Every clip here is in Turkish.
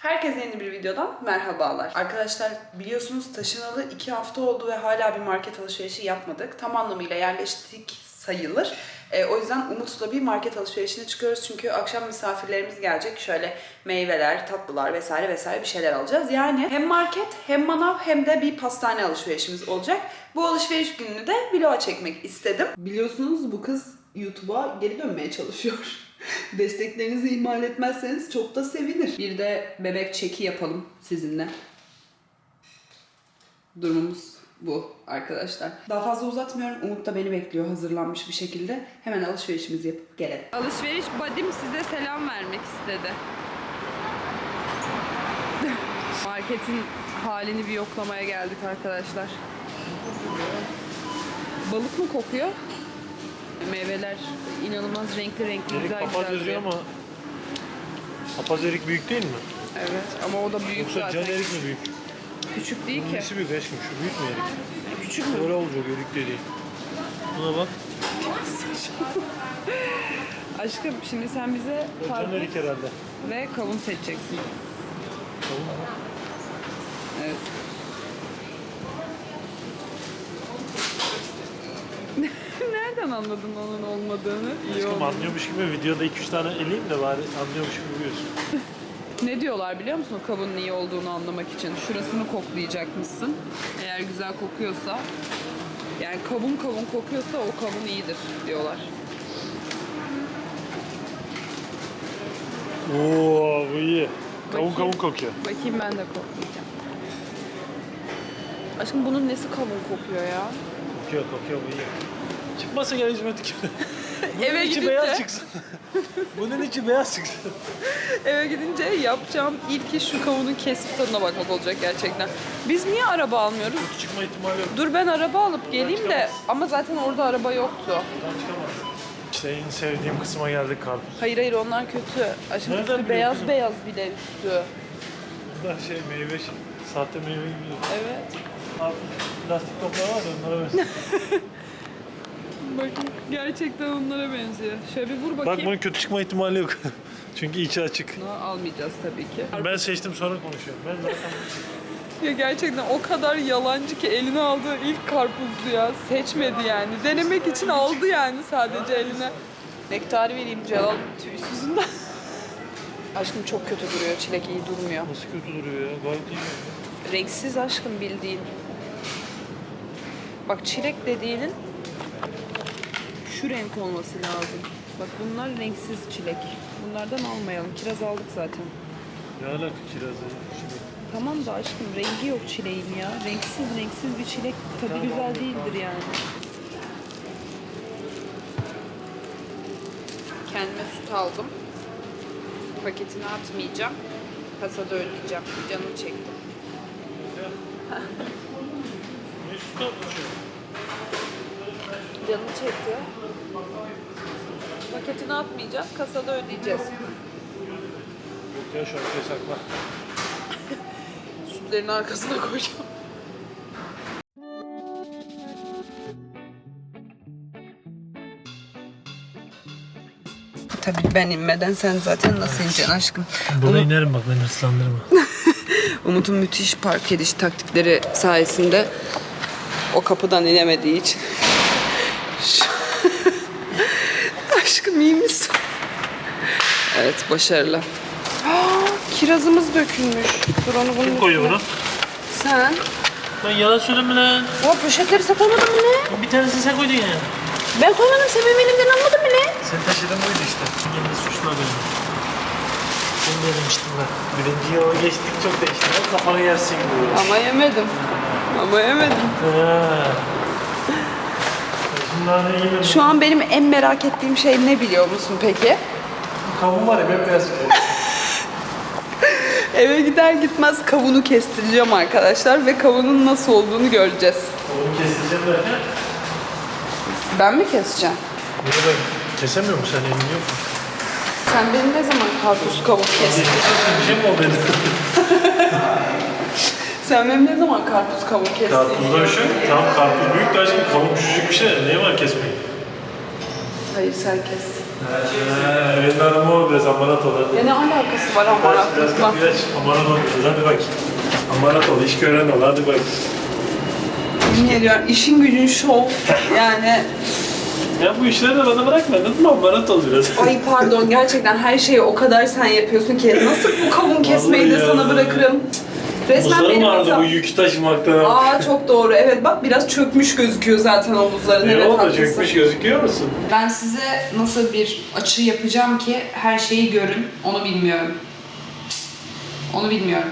Herkese yeni bir videodan merhabalar. Arkadaşlar biliyorsunuz taşınalı 2 hafta oldu ve hala bir market alışverişi yapmadık. Tam anlamıyla yerleştik sayılır. Ee, o yüzden Umut'la bir market alışverişine çıkıyoruz. Çünkü akşam misafirlerimiz gelecek. Şöyle meyveler, tatlılar vesaire vesaire bir şeyler alacağız. Yani hem market hem manav hem de bir pastane alışverişimiz olacak. Bu alışveriş gününü de vloga çekmek istedim. Biliyorsunuz bu kız YouTube'a geri dönmeye çalışıyor. Desteklerinizi ihmal etmezseniz çok da sevinir. Bir de bebek çeki yapalım sizinle. Durumumuz bu arkadaşlar. Daha fazla uzatmıyorum. Umut da beni bekliyor hazırlanmış bir şekilde. Hemen alışverişimizi yapıp gelelim. Alışveriş badim size selam vermek istedi. Marketin halini bir yoklamaya geldik arkadaşlar. Balık mı kokuyor? Meyveler inanılmaz renkli renkli Erik güzel papaz güzel. yazıyor duruyor. ama papaz erik büyük değil mi? Evet ama o da büyük Yoksa zaten. can erik mi büyük? Küçük değil ki. nesi büyük aşkım? Şu büyük mü erik? Küçük mü? Öyle olacak erik dediğin. Buna bak. Aşkım şimdi sen bize can erik herhalde. ve kavun seçeceksin. Tamam mı? Evet. Nereden anladın onun olmadığını? İyi Aşkım oldu. anlıyormuş gibi videoda 2-3 tane eleyim de bari anlıyormuş gibi biliyorsun. Ne diyorlar biliyor musun kavunun iyi olduğunu anlamak için? Şurasını koklayacakmışsın. Eğer güzel kokuyorsa, yani kavun kavun kokuyorsa o kavun iyidir diyorlar. Oo bu iyi. Kavun Bakayım. kavun kokuyor. Bakayım ben de koklayacağım. Aşkım bunun nesi kavun kokuyor ya? Kokuyor kokuyor bu iyi. Çıkmasa gel hizmet Bunun Eve içi gidince- beyaz çıksın. Bunun içi beyaz çıksın. Eve gidince yapacağım ilk iş şu kavunun kesip tadına bakmak olacak gerçekten. Biz niye araba almıyoruz? Çıkma ihtimali yok. Dur ben araba alıp geleyim de ama zaten orada araba yoktu. Buradan çıkamaz. İşte en sevdiğim kısma geldik karpuz. Hayır hayır onlar kötü. Aşkım Nereden üstü biliyorsun beyaz beyaz bile üstü. Burada şey meyve, şey, sahte meyve gibi. Evet. Abi, plastik toprağı var ya onlara versin. Bakın gerçekten onlara benziyor. Şöyle bir vur Bak bakayım. bunun kötü çıkma ihtimali yok. Çünkü içi açık. Bunu almayacağız tabii ki. Ben seçtim sonra konuşuyorum. Ben zaten Ya gerçekten o kadar yalancı ki eline aldığı ilk karpuzdu ya. Seçmedi yani. Denemek için aldı yani sadece eline. Nektarı vereyim Celal tüysüzünden. Aşkım çok kötü duruyor. Çilek iyi durmuyor. nasıl kötü duruyor ya? Gayet iyi. Renksiz aşkım bildiğin. Bak çilek dediğinin şu renk olması lazım. Bak bunlar renksiz çilek. Bunlardan almayalım. Kiraz aldık zaten. Ne alaka kirazı? Şimdi Tamam da aşkım rengi yok çileğin ya. Renksiz renksiz bir çilek tadı Tamam. güzel değildir yani. Kendime süt aldım. Paketini atmayacağım. Kasada ödeyeceğim. Canım çekti. ne süt? Canım çekti. Paketini atmayacağız. Kasada ödeyeceğiz. Yok ya şarkıya sakla. Sütlerin arkasına koyacağım. Tabii ben inmeden sen zaten nasıl ineceksin aşkım? Buna inerim bak beni ıslandırma. Umut'un müthiş park ediş taktikleri sayesinde o kapıdan inemediği için. Aşkım iyi misin? Evet başarılı. Aa, kirazımız dökülmüş. Dur onu bunun Kim koyuyor üstüne- bunu? Sen. Lan yalan söyleme lan. O poşetleri sen koymadın mı ne? Bir tanesini sen koydun ya. Ben koymadım sen benim elimden almadın mı ne? Sen taşıdın buydu işte. Yine suçla beni. Sen de demiştin ben. Birinci yıla geçtik çok değişti. Bak Kafana yersin bu. Ama yemedim. Ama yemedim. Ha. Şu an benim en merak ettiğim şey ne biliyor musun peki? Kavun var ya bembeyaz. Eve gider gitmez kavunu kestireceğim arkadaşlar ve kavunun nasıl olduğunu göreceğiz. Onu keseceğim derken. Ben mi keseceğim? Niye ben kesemiyor musun sen elin yok mu? Sen benim ne zaman karpuz kavun kestin? Bir şey mi oldu elin? Sen benim ne zaman karpuz kavun kestin? Karpuzda bir şey yok. Tamam karpuz büyük de aşkım kavun küçücük bir şey. Niye var kesmeyin? Hayır sen kes. Evet hanım o biraz amarat ol hadi. Ya ne alakası var Biraz, biraz amaratlıkla? kapıyı aç. Amarat ol biraz hadi bak. Amarat ol iş gören ol hadi bak. Yemin ediyorum işin gücün şov. Yani Ya bu işleri de bana bırakma anladın mı? Amarat ol biraz. ay pardon gerçekten her şeyi o kadar sen yapıyorsun ki nasıl bu kavun kesmeyi de Vallahi sana bırakırım. Resmen Omuzlarım benim vardı bu yükü taşımaktan. Aa çok doğru. Evet bak biraz çökmüş gözüküyor zaten omuzların. Ne Evet oldu haklısın. çökmüş gözüküyor musun? Ben size nasıl bir açı yapacağım ki her şeyi görün. Onu bilmiyorum. Onu bilmiyorum.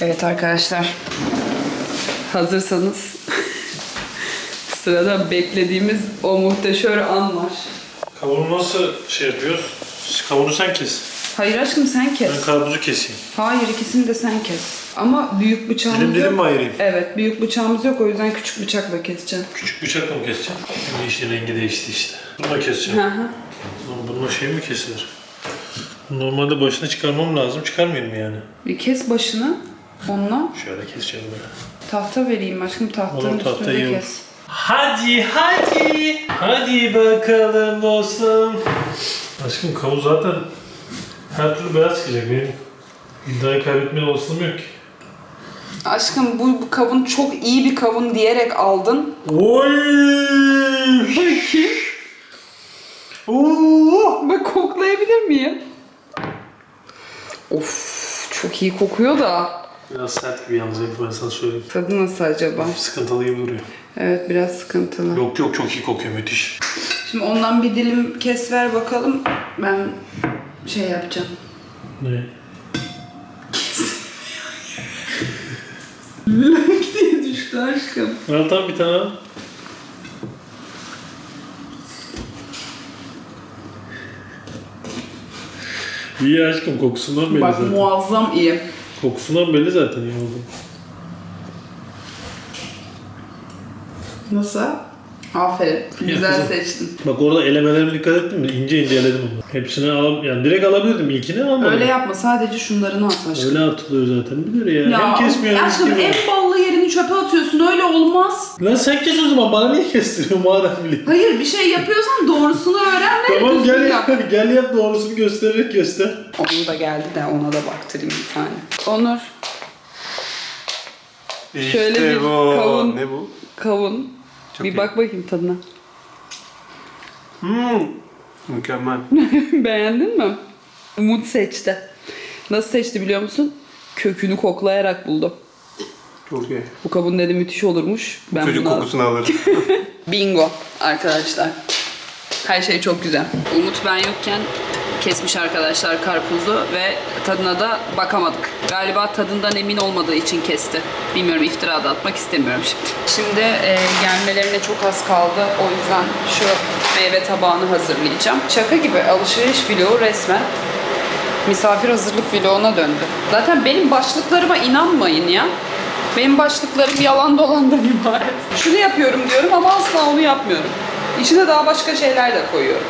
Evet arkadaşlar. Hazırsanız sırada beklediğimiz o muhteşem an var. Kavunu nasıl şey yapıyoruz? Kavunu sen kes. Hayır aşkım sen kes. Ben karpuzu keseyim. Hayır ikisini de sen kes. Ama büyük bıçağımız Dilim dilim yok. mi ayırayım? Evet büyük bıçağımız yok o yüzden küçük bıçakla keseceğim. Küçük bıçakla mı keseceğim? Şimdi işin rengi değişti işte. Bununla keseceğim. Hı hı. Lan Bununla şey mi kesilir? Normalde başını çıkarmam lazım. Çıkarmayayım mı yani? Bir kes başını. Onunla Şöyle keseceğim böyle. tahta vereyim aşkım tahtanın Olur, üstünde olur. kes. Hadi hadi. Hadi bakalım dostum. Aşkım kavun zaten her türlü beyaz çıkacak. Benim iddiayı kaybetmeye olasılığım yok ki. Aşkım bu, bu kavun çok iyi bir kavun diyerek aldın. Oy! Bakayım. Oo! Bak koklayabilir miyim? Of çok iyi kokuyor da. Biraz sert gibi yalnız Elif, ben sana söyleyeyim. Tadı nasıl acaba? Sıkıntılı gibi duruyor. Evet biraz sıkıntılı. Yok yok çok iyi kokuyor müthiş. Şimdi ondan bir dilim kes ver bakalım. Ben şey yapacağım. Ne? Lök diye düştü aşkım. Al tamam bir tane al. İyi aşkım kokusundan belli Bak zaten. muazzam iyi. Kokusundan belli zaten iyi oldu. Nasıl? Aferin. Güzel kızım. seçtin. Bak orada elemelerime dikkat ettim mi? İnce ince eledim onu. Hepsini al, yani direkt alabilirdim ilkini almadım. Öyle yapma sadece şunlarını at aşkım. Öyle atılıyor zaten biliyor ya. Hem kesmiyor hem aşkım en ballı yerini çöpe atıyorsun öyle olmaz. Lan sen kes o zaman bana niye kestiriyorsun madem biliyorsun? Hayır bir şey yapıyorsan doğrusunu öğren ve Tamam düzgün gel yap. yap. gel yap doğrusunu göstererek göster. Onun da geldi de ona da baktırayım bir tane. Onur Şöyle bir kavun. Ne bu? kavun. Çok bir iyi. bak bakayım tadına. Hmm. Mükemmel. Beğendin mi? Umut seçti. Nasıl seçti biliyor musun? Kökünü koklayarak buldu. Çok iyi. Bu kavun dedi müthiş olurmuş. Ben Çocuk bunu kokusunu alır. Bingo arkadaşlar. Her şey çok güzel. Umut ben yokken kesmiş arkadaşlar karpuzu ve tadına da bakamadık. Galiba tadından emin olmadığı için kesti. Bilmiyorum iftira da atmak istemiyorum şimdi. Şimdi e, gelmelerine çok az kaldı. O yüzden şu meyve tabağını hazırlayacağım. Şaka gibi alışveriş vlogu resmen misafir hazırlık vloguna döndü. Zaten benim başlıklarıma inanmayın ya. Benim başlıklarım yalan dolandan ibaret. Şunu yapıyorum diyorum ama asla onu yapmıyorum. İçine daha başka şeyler de koyuyorum.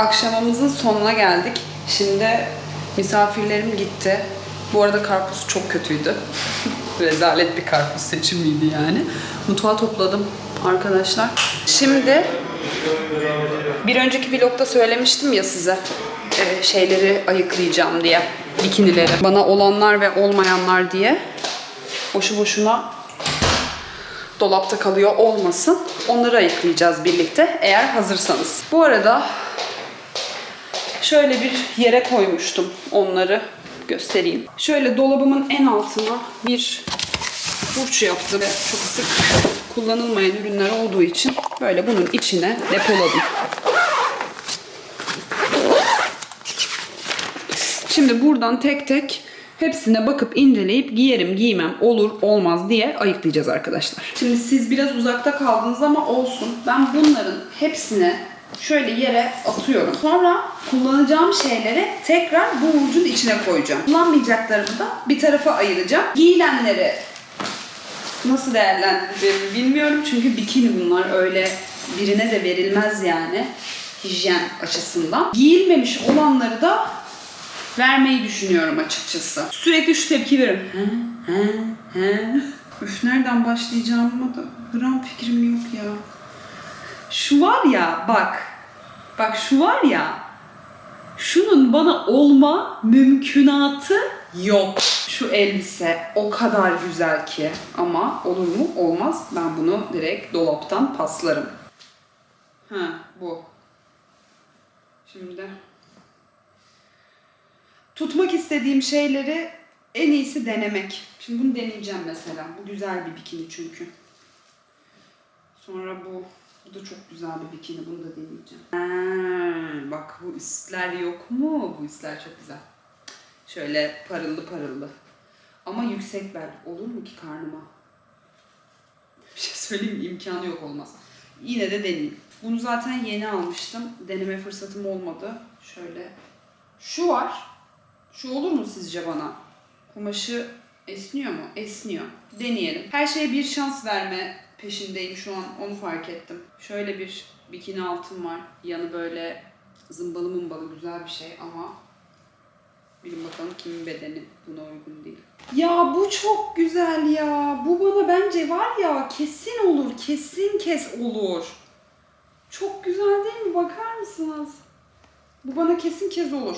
Akşamımızın sonuna geldik. Şimdi misafirlerim gitti. Bu arada karpuz çok kötüydü. Rezalet bir karpuz seçimiydi yani. Mutfağı topladım arkadaşlar. Şimdi bir önceki vlogda söylemiştim ya size e, şeyleri ayıklayacağım diye. Bikinileri. Bana olanlar ve olmayanlar diye. Boşu boşuna dolapta kalıyor olmasın. Onları ayıklayacağız birlikte eğer hazırsanız. Bu arada şöyle bir yere koymuştum onları göstereyim. Şöyle dolabımın en altına bir burç yaptım çok sık kullanılmayan ürünler olduğu için böyle bunun içine depoladım. Şimdi buradan tek tek hepsine bakıp inceleyip giyerim giymem olur olmaz diye ayıklayacağız arkadaşlar. Şimdi siz biraz uzakta kaldınız ama olsun. Ben bunların hepsini şöyle yere atıyorum. Sonra kullanacağım şeyleri tekrar bu ucun içine koyacağım. Kullanmayacaklarımı da bir tarafa ayıracağım. Giyilenleri nasıl değerlendireceğimi bilmiyorum. Çünkü bikini bunlar öyle birine de verilmez yani hijyen açısından. Giyilmemiş olanları da vermeyi düşünüyorum açıkçası. Sürekli şu tepki veririm. He, he, he. Üf nereden başlayacağıma da gram fikrim yok ya. Şu var ya bak. Bak şu var ya. Şunun bana olma mümkünatı yok. Şu elbise o kadar güzel ki. Ama olur mu? Olmaz. Ben bunu direkt dolaptan paslarım. Ha bu. Şimdi tutmak istediğim şeyleri en iyisi denemek. Şimdi bunu deneyeceğim mesela. Bu güzel bir bikini çünkü. Sonra bu. Bu da çok güzel bir bikini. Bunu da deneyeceğim. Ha, bak bu üstler yok mu? Bu üstler çok güzel. Şöyle parıldı parıldı. Ama yüksek bel. Olur mu ki karnıma? Bir şey söyleyeyim mi? İmkanı yok olmaz. Yine de deneyeyim. Bunu zaten yeni almıştım. Deneme fırsatım olmadı. Şöyle. Şu var. Şu olur mu sizce bana? Kumaşı esniyor mu? Esniyor. Deneyelim. Her şeye bir şans verme peşindeyim şu an. Onu fark ettim. Şöyle bir bikini altım var. Yanı böyle zımbalı mımbalı güzel bir şey ama bilin bakalım kimin bedeni buna uygun değil. Ya bu çok güzel ya. Bu bana bence var ya kesin olur. Kesin kes olur. Çok güzel değil mi? Bakar mısınız? Bu bana kesin kez olur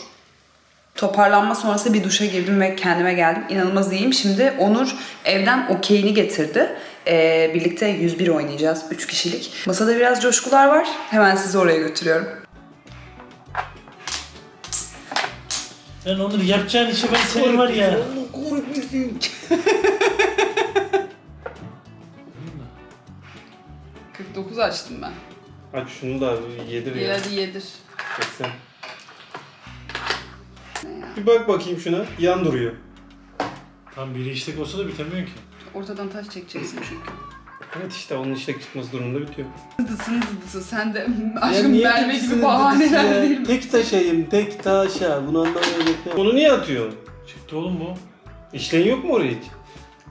toparlanma sonrası bir duşa girdim ve kendime geldim. İnanılmaz iyiyim. Şimdi Onur evden okeyini getirdi. Ee, birlikte 101 oynayacağız. 3 kişilik. Masada biraz coşkular var. Hemen sizi oraya götürüyorum. Sen Onur yapacağın işi ben senin var ya. Hmm. 49 açtım ben. Aç şunu da yedir ya. Hadi yedir. 80. Bir bak bakayım şuna. Yan duruyor. Tam biri işlik olsa da bitemiyor ki. Ortadan taş çekeceksin çünkü. Evet işte onun işlek çıkması durumunda bitiyor. Dıdısın dıdısı. Sen de aşkım Merve gibi bahaneler değil mi? Tek taşayım, tek taşa. Bunu ne? Onu niye atıyorsun? Çıktı oğlum bu. İşleyin yok mu oraya hiç?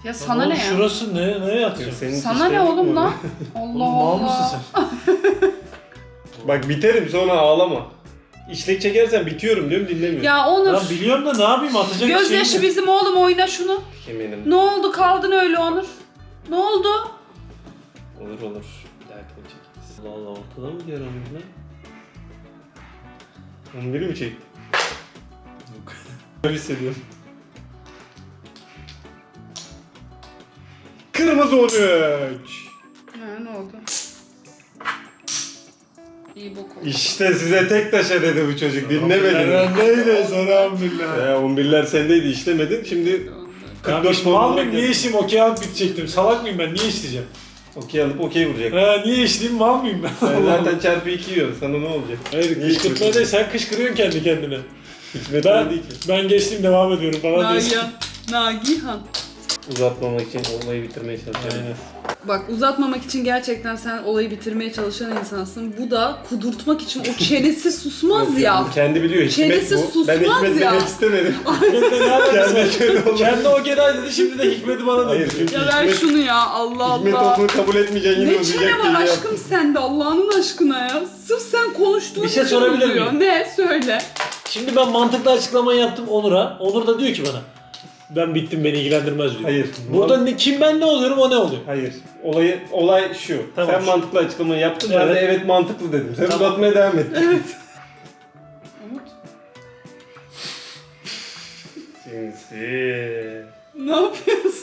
Ya sana Lan ne oğlum ya? Şurası ne? Neye atıyorsun? Senin Sana ne yok oğlum mu lan? oraya? Allah Oğlum mal Allah. mısın sen? Bak biterim sonra ağlama. İşlek çekersen bitiyorum diyorum dinlemiyor. Ya Onur. Lan biliyorum da ne yapayım atacak bir Gözyaşı şeyim yok. bizim oğlum oyna şunu. Eminim. Ne oldu kaldın öyle Onur? Ne oldu? Olur olur. Bir dahakine çekeriz. Allah Allah ortada mı diğer omuz lan? 11'i mi çekti? Yok. Öyle hissediyorum. Kırmızı 13. İyi bok oldu. İşte size tek taşa dedi bu çocuk dinlemedin. Ben neydi sana billah. Ya 11'ler sendeydi işlemedin şimdi Ya 44 bir puan olarak mıyım? Niye işleyeyim? Okey alıp bitecektim. Salak mıyım ben? Niye işleyeceğim? okey alıp okey vuracak. Ha, niye işleyeyim? Mal mıyım ben? Sen zaten çarpı 2 yiyorsun sana ne olacak? Hayır Niye kışkırtma değil. Sen kışkırıyorsun kendi kendine. Hikmet Ben, değil ki. ben geçtim devam ediyorum falan diyorsun. Nagihan. Nagihan. Uzatmamak için olayı bitirmeye çalışıyorum. Aynen. Bak uzatmamak için gerçekten sen olayı bitirmeye çalışan insansın. Bu da kudurtmak için o çenesi susmaz ya. Kendi biliyor Hikmet Çenesi bu. Ben susmaz Hikmet ya. demek istemedim. Hikmet'le ne alakası var? Kendi o geday dedi şimdi de Hikmet'i bana Hayır dedi. çünkü Ya ver Hikmet, şunu ya Allah Hikmet Allah. onu kabul etmeyeceğin yine Ne çene var diye aşkım sende Allah'ının aşkına ya. Sırf sen konuştuğun Bir şey için sorabilir miyim? Ne söyle. Şimdi ben mantıklı açıklamayı yaptım Onur'a. Onur da diyor ki bana. Ben bittim beni ilgilendirmez diyor. Hayır. Burada ne, kim ben ne oluyorum o ne oluyor? Hayır. Olayı, olay şu. Tamam, Sen şu- mantıklı açıklamayı yaptın. Ben de Evet. evet mantıklı dedim. Sen Tamam. uzatmaya devam et. Umut. Sinsi. Ne yapıyorsun?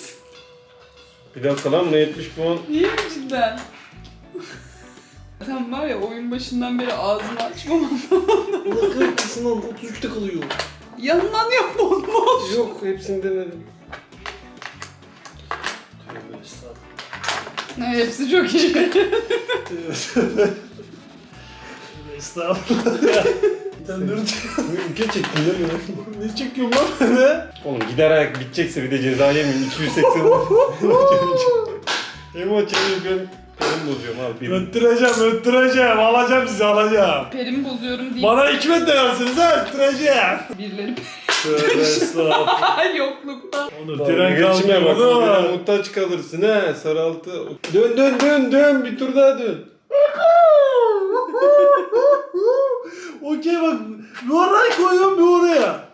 Bir dakika lan ne 70 puan. Niye mi cidden? Sen var ya oyun başından beri ağzını açmamam. Allah kahretsin lan 33'te kalıyor. Yanından yapma olmaz. Yok hepsini denedim. Tövbe estağfurullah. Ne hepsi çok iyi. Tövbe estağfurullah ya. Sen dur. Ülke çektin mi? ne çekiyorsun lan beni? Oğlum gider ayak bitecekse bir de ceza yemeyeyim. 280 Emo çevir ben bozuyorum abi. Bir. Öttüreceğim, öttüreceğim. Alacağım sizi, alacağım. Perimi bozuyorum deyip Bana hikmet de versiniz ha, öttüreceğim. birileri Tövbe estağfurullah. yoklukta. Onu tren geçme bak. da. muhtaç kalırsın ha. Saraltı. Dön dön dön dön. Bir tur daha dön. Okey bak, bir oraya koyuyorum bir oraya.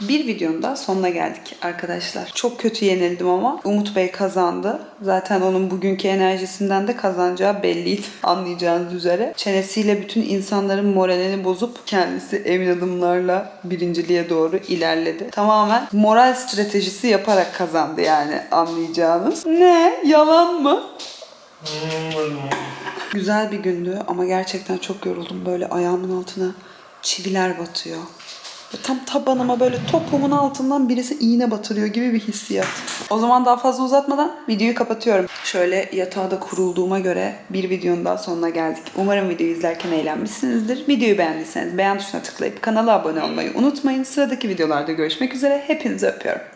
Bir videonun da sonuna geldik arkadaşlar. Çok kötü yenildim ama Umut Bey kazandı. Zaten onun bugünkü enerjisinden de kazanacağı belliydi anlayacağınız üzere. Çenesiyle bütün insanların moralini bozup kendisi emin adımlarla birinciliğe doğru ilerledi. Tamamen moral stratejisi yaparak kazandı yani anlayacağınız. Ne? Yalan mı? Güzel bir gündü ama gerçekten çok yoruldum. Böyle ayağımın altına çiviler batıyor. Tam tabanıma böyle topumun altından birisi iğne batırıyor gibi bir hissiyat. O zaman daha fazla uzatmadan videoyu kapatıyorum. Şöyle yatağda kurulduğuma göre bir videonun daha sonuna geldik. Umarım videoyu izlerken eğlenmişsinizdir. Videoyu beğendiyseniz beğen tuşuna tıklayıp kanala abone olmayı unutmayın. Sıradaki videolarda görüşmek üzere. Hepinizi öpüyorum.